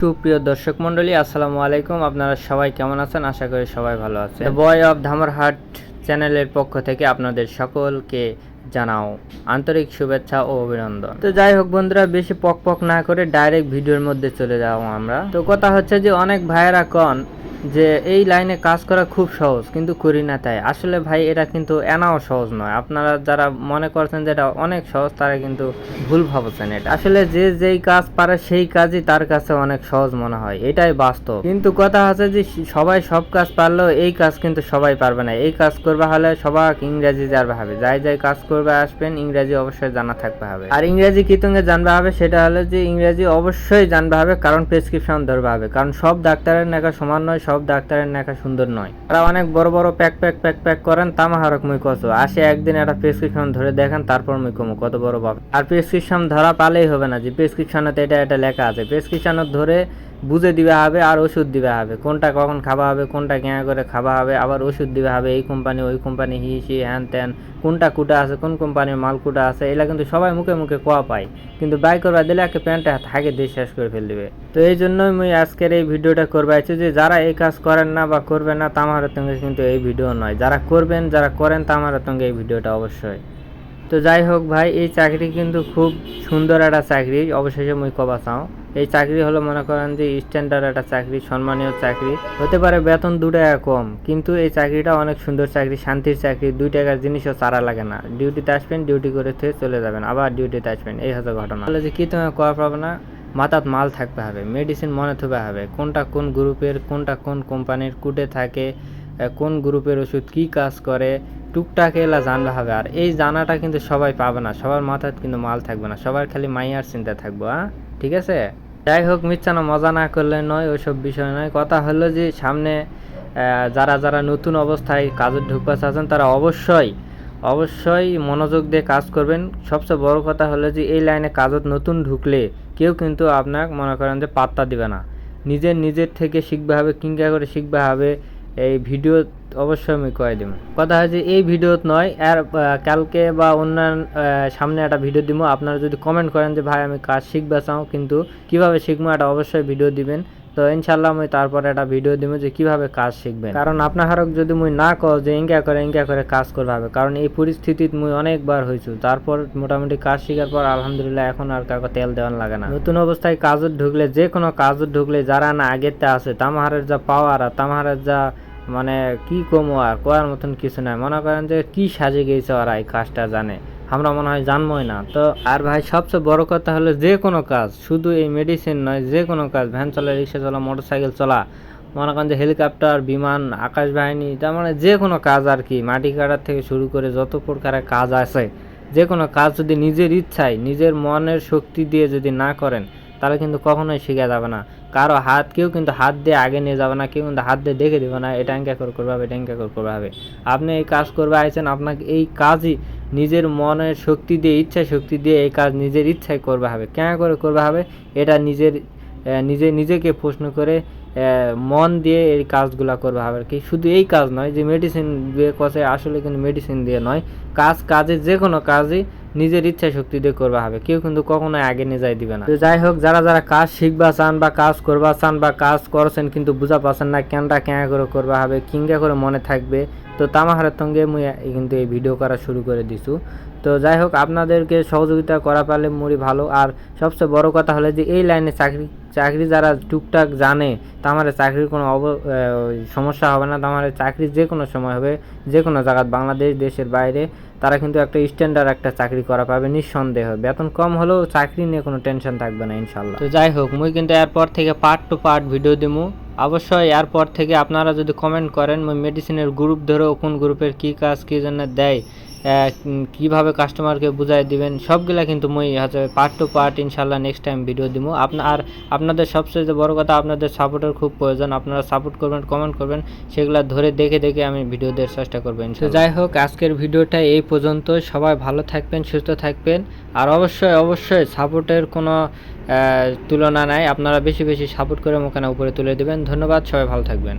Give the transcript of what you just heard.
সুপ্রিয় দর্শক মন্ডলী আসসালামু আলাইকুম। আপনারা সবাই কেমন আছেন? আশা করি সবাই ভালো আছেন। বয় অফ ধামরহাট চ্যানেলের পক্ষ থেকে আপনাদের সকলকে জানাও আন্তরিক শুভেচ্ছা ও অভিনন্দন। তো যাই হোক বন্ধুরা, বেশি পক পক না করে ডাইরেক্ট ভিডিওর মধ্যে চলে যাও আমরা। তো কথা হচ্ছে যে অনেক ভাইয়েরা কন যে এই লাইনে কাজ করা খুব সহজ, কিন্তু করি না তাই। আসলে ভাই, এটা কিন্তু এনাও সহজ নয়। আপনারা যারা মনে করছেন যে এটা অনেক সহজ, তারা কিন্তু ভুল ভাবছেন এটা। আসলে যে যেই কাজ পারে সেই কাজই তার কাছে অনেক সহজ মনে হয়। এটাই বাস্তব। কিন্তু কথা হচ্ছে যে সবাই সব কাজ পারলেও এই কাজ কিন্তু সবাই পারবে না। এই কাজ করবে হলে সবাই ইংরেজি জানবে হবে। যাই যাই কাজ করবে আসবেন, ইংরেজি অবশ্যই জানা থাকবে হবে। আর ইংরেজি কি তুমি জানবে হবে? সেটা হলো যে ইংরেজি অবশ্যই জানবে হবে, কারণ প্রেসক্রিপশন ধরবে হবে। কারণ সব ডাক্তারের নেখা সমান নয় সব ডাক্তারের নেখা সুন্দর নয়। তারা অনেক বড় বড় প্যাক প্যাক প্যাক প্যাক করেন, তামাহারক মুই কত আসে একদিন একটা প্রেসক্রিপশন ধরে দেখেন, তারপর মুই কমু কত বড় বাপ। আর প্রেসক্রিপশন ধরা পালেই হবে না যে প্রেসক্রিপশনে এটা এটা লেখা আছে। প্রেসক্রিপশন ধরে বুঝে দিবে হবে আর ওষুধ দিবে হবে। কোনটা কখন খাওয়া হবে, কোনটা কেনা করে খাওয়া হবে, আবার ওষুধ দিবে হবে এই কোম্পানি ওই কোম্পানি হি সি হ্যান ত্যান কোনটা কুটা আছে, কোন কোম্পানির মাল কুটা আছে এগুলা কিন্তু সবাই মুখে মুখে কোয়া পায়। কিন্তু বাই করবা দিলে একটা প্যান্টটা থাকে দিয়ে শেষ করে ফেল দিবে। তো এই জন্যই মুই আজকের এই ভিডিওটা করবাইছি যে যারা এই কাজ করেন না বা করবেন না, তামার তঙ্গে কিন্তু এই ভিডিও নয়। যারা করবেন, যারা করেন, তামার সঙ্গে এই ভিডিওটা অবশ্যই। তো যাই হোক ভাই, এই চাকরি কিন্তু খুব সুন্দর একটা চাকরি। অবশেষে মুই কবা চাও। এই চাকরি হলো মনে করেন যে স্ট্যান্ডার্ড একটা চাকরি, সম্মানীয় চাকরি। হতে পারে বেতন দু টাকা কম, কিন্তু এই চাকরিটা অনেক সুন্দর চাকরি, শান্তির চাকরি, দুই টাকার জিনিসও চারা লাগে না। ডিউটিতে আসবেন, ডিউটি করে থেকে চলে যাবেন, আবার ডিউটিতে আসবেন, এই হচ্ছে ঘটনা। তাহলে যে কি তুমি করা পাবে না? মাথাত মাল থাকতে হবে মেডিসিন মনে থবে হবে, কোনটা কোন গ্রুপের কোনটা কোন কোম্পানির কুটে থাকে কোন গ্রুপের ওষুধ, কি কাজ করে, টুকটাক এলা জানতে হবে। আর এই জানাটা কিন্তু সবাই পাবে না। সবার মাথায় কিন্তু মাল থাকবে না। সবার খালি মাইয়ার চিন্তা থাকব হ্যাঁ ঠিক আছে? যাই হোক, মিচ্ছানো, মজা না করলে নয়, ওইসব বিষয় নয়। কথা হলো যে, সামনে যারা যারা নতুন অবস্থায় কাজে ঢুকতে চাচ্ছেন তারা অবশ্যই অবশ্যই মনোযোগ দিয়ে কাজ করবেন। সবচেয়ে বড় কথা হলো যে, এই লাইনে কাজত নতুন ঢুকলে কেউ কিন্তু আপনার মনে করেন যে পাত্তা দিবে না। নিজের নিজের থেকে শিখবে হবে কিংকা করে শিখবে হবে। এই ভিডিও অবশ্যই আমি কয়ে দিব কথা হয় যে এই ভিডিওত নয়, আর কালকে বা অন্যান্য সামনে একটা ভিডিও দিব আপনারা যদি কমেন্ট করেন যে, ভাই, আমি কাজ শিখবা চাও, কিন্তু কীভাবে শিখব, এটা অবশ্যই ভিডিও দিবেন। তো ইনশাল্লাহ আমি তারপরে একটা ভিডিও দিব যে কীভাবে কাজ শিখবেন। কারণ আপনার হারক যদি মুই না কও যে ইঙ্গা করে ইঙ্গা করে কাজ করবে হবে কারণ এই পরিস্থিতিত মুই অনেকবার হয়েছু তারপর মোটামুটি কাজ শিখার পর আলহামদুলিল্লাহ এখন আর কাউকে তেল দেওয়ান লাগে না। নতুন অবস্থায় কাজত ঢুকলে, যে কোনো কাজত ঢুকলে যারা না আগেতে আছে তামাহারের যা পাওয়ার আর তামাহারের যা মানে কি কমো আর করার মতন কিছু নাই। মনে করেন যে কি সাজে গেছে ওরা এই কাজটা জানে। আমরা মনে হয় জানবই না। তো আর ভাই, সবচেয়ে বড় কথা হলো যে কোনো কাজ, শুধু এই মেডিসিন নয়, যে কোনো কাজ ভ্যান চলা রিক্সা চলা মোটর সাইকেল চলা, মনে করেন যে হেলিকপ্টার বিমান আকাশ বাহিনী তার মানে যে কোনো কাজ আর কি, মাটি কাটার থেকে শুরু করে যত প্রকারের কাজ আছে, যে কোনো কাজ যদি নিজের ইচ্ছায়, নিজের মনের শক্তি দিয়ে যদি না করেন, তাহলে কিন্তু কখনোই শেখা যাবে না। কারও হাত, কেউ কিন্তু হাত দিয়ে আগে নিয়ে যাবে না, কেউ কিন্তু হাত দিয়ে দেখে দেবে না এটা এঙ্কা করে, করবে হবে এটা এঙ্কা করে, করবে হবে। আপনি এই কাজ করবে, আইছেন, আপনাকে এই কাজই নিজের মনের শক্তি দিয়ে, ইচ্ছা শক্তি দিয়ে এই কাজ নিজের ইচ্ছায় করবে হবে। কেন করে করবে হবে? এটা নিজের নিজে, নিজেকে প্রশ্ন করে মন দিয়ে এই কাজগুলা করবে হবে। কি শুধু এই কাজ নয় যে মেডিসিন দিয়ে কষে আসলে কিন্তু মেডিসিন দিয়ে নয়। কাজ, কাজে যে কোনো কাজই নিজের ইচ্ছা শক্তি দিয়ে করবা হবে। কেউ কিন্তু কখনো আগে নিয়ে যাই দিবে না। তো যাই হোক, যারা যারা কাজ শিখবা চান বা কাজ করবা চান বা কাজ করছেন কিন্তু বুঝা পাচ্ছেন না কেনটা কেনা করে করবা হবে কিংবা করে মনে থাকবে তো তামাহারের সঙ্গে মুই কিন্তু এই ভিডিও করা শুরু করে দিছু তো যাই হোক আপনাদেরকে সহযোগিতা করা পারলে মুড়ি ভালো। আর সবচেয়ে বড় কথা হলো যে, এই লাইনে চাকরি চাকরি যারা টুকটাক জানে তামার চাকরির কোনো অব সমস্যা হবে না। তামার চাকরি যে কোনো সময় হবে, যে কোনো জায়গায়, বাংলাদেশ, দেশের বাইরে, তারা কিন্তু একটা স্ট্যান্ডার্ড একটা চাকরি করা পাবে নিঃসন্দেহ। বেতন কম হলেও চাকরি নিয়ে কোনো টেনশন থাকবে না ইনশাল্লাহ তো যাই হোক মুই কিন্তু এরপর থেকে পার্ট টু পার্ট ভিডিও দিমু। অবশ্যই, এরপর থেকে আপনারা যদি কমেন্ট করেন মেডিসিনের গ্রুপ ধরেও কোন গ্রুপের কি কাজ, কি জন্য দেয় কীভাবে কাস্টমারকে বুঝাই দিবেন সবগুলা কিন্তু মুই হচ্ছে পার্ট টু পার্ট ইনশাল্লাহ নেক্সট টাইম ভিডিও দিব আপনার আর আপনাদের সবচেয়ে বড় কথা আপনাদের সাপোর্টের খুব প্রয়োজন। আপনারা সাপোর্ট করবেন কমেন্ট করবেন সেগুলা ধরে দেখে দেখে আমি ভিডিও দেওয়ার চেষ্টা করব তো যাই হোক আজকের ভিডিওটা এই পর্যন্ত। সবাই ভালো থাকবেন সুস্থ থাকবেন। আর অবশ্যই অবশ্যই সাপোর্টের কোনো তুলনা নাই। আপনারা বেশি বেশি সাপোর্ট করে ওখানে উপরে তুলে দেবেন। ধন্যবাদ সবাই ভালো থাকবেন।